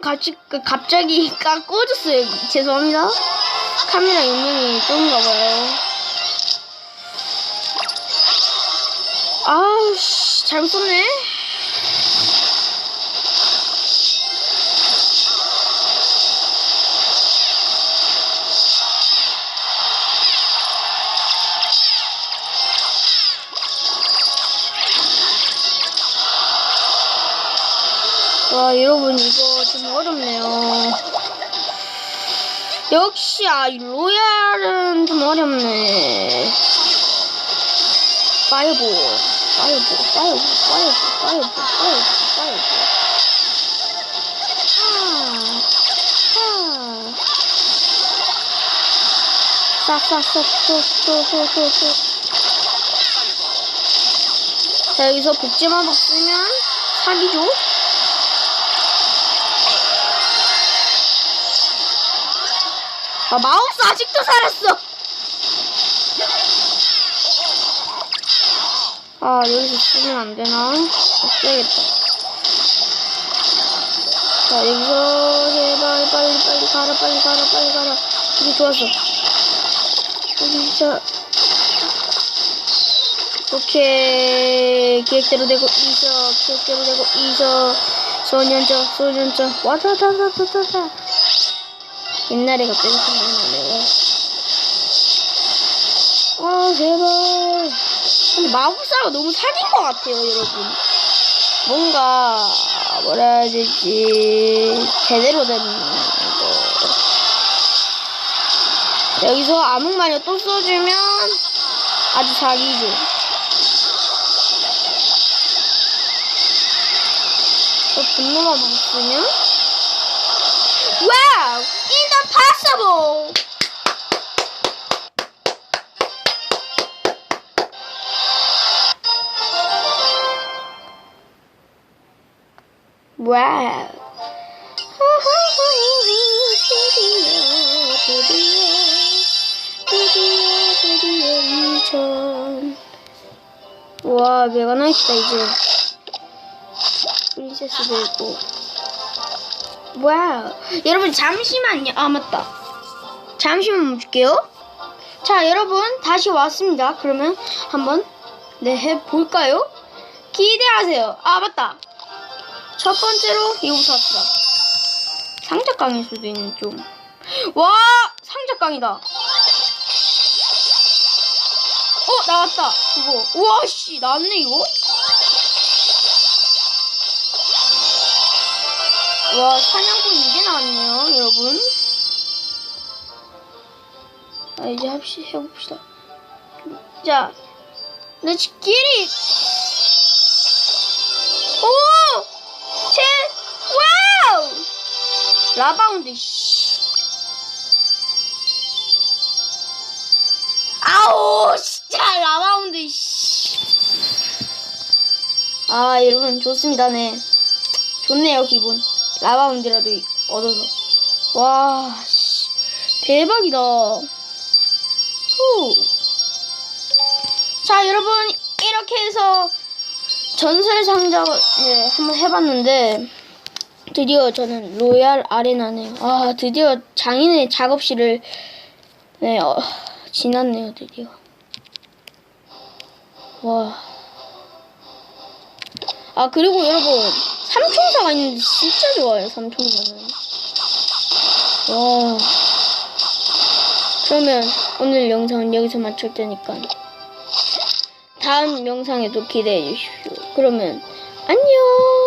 같이 그 갑자기 까 꺼졌어요. 죄송합니다. 카메라 용량이 적은가 봐요. 아우 씨 잘못 썼네. 와 여러분 이거 좀 어렵네요. 역시 아이 로얄은 좀 어렵네. 파이볼, 파이볼, 파이볼, 파이볼, 파이볼, 파이볼, 파이볼. 자 여기서 복제만 막 쓰면 사기죠? 아 마우스 아직도 살았어. 아 여기서 쓰면 안 되나? 써야겠다. 자 여기서 제발 빨리 빨리 가라 빨리 가라 빨리 가라. 이게 좋았어. 여기서 오케이 계획대로 되고 있어 계획대로 되고 있어 소년자 소년자 와다다다다다다 옛날에 갑자기 생각나네요. 아, 제발. 근데 마법사가 너무 사긴 것 같아요, 여러분. 뭔가, 뭐라 해야 되지, 제대로 된 거. 여기서 암흑마녀 또 써주면 아주 사기죠. 저 분노만 못 쓰면? Wow! Impossible! Wow! 드디어, 드디어, 드디어 이천. 와, 메가나이트다, 이제. 프린세스도 있고. 와우. 여러분, 잠시만요. 아, 맞다. 잠시만 멈출게요. 자, 여러분, 다시 왔습니다. 그러면 한번, 네, 해볼까요? 기대하세요. 아, 맞다. 첫 번째로 이거부터 합시다. 상자깡일 수도 있는 좀. 와! 상자깡이다. 어, 나왔다. 그거. 우와, 씨, 나왔네, 이거? 와, 사냥꾼 이게 나왔네요, 여러분. 아, 이제 합시, 해봅시다. 자, 렛츠 기릿! 오! 제, 와우! 라바운드, 씨. 아우, 진짜, 라바운드, 씨. 아, 여러분, 좋습니다, 네. 좋네요, 기분. 라바운드라도 얻어서. 와, 씨. 대박이다. 후. 자, 여러분, 이렇게 해서 전설 상자, 네, 한번 해봤는데, 드디어 저는 로얄 아레나네요. 아, 드디어 장인의 작업실을, 네, 어, 지났네요, 드디어. 와. 아, 그리고 여러분, 삼총사가 있는데 진짜 좋아요, 삼총사는. 와. 그러면 오늘 영상은 여기서 마칠 테니까 다음 영상에도 기대해 주십시오. 그러면 안녕!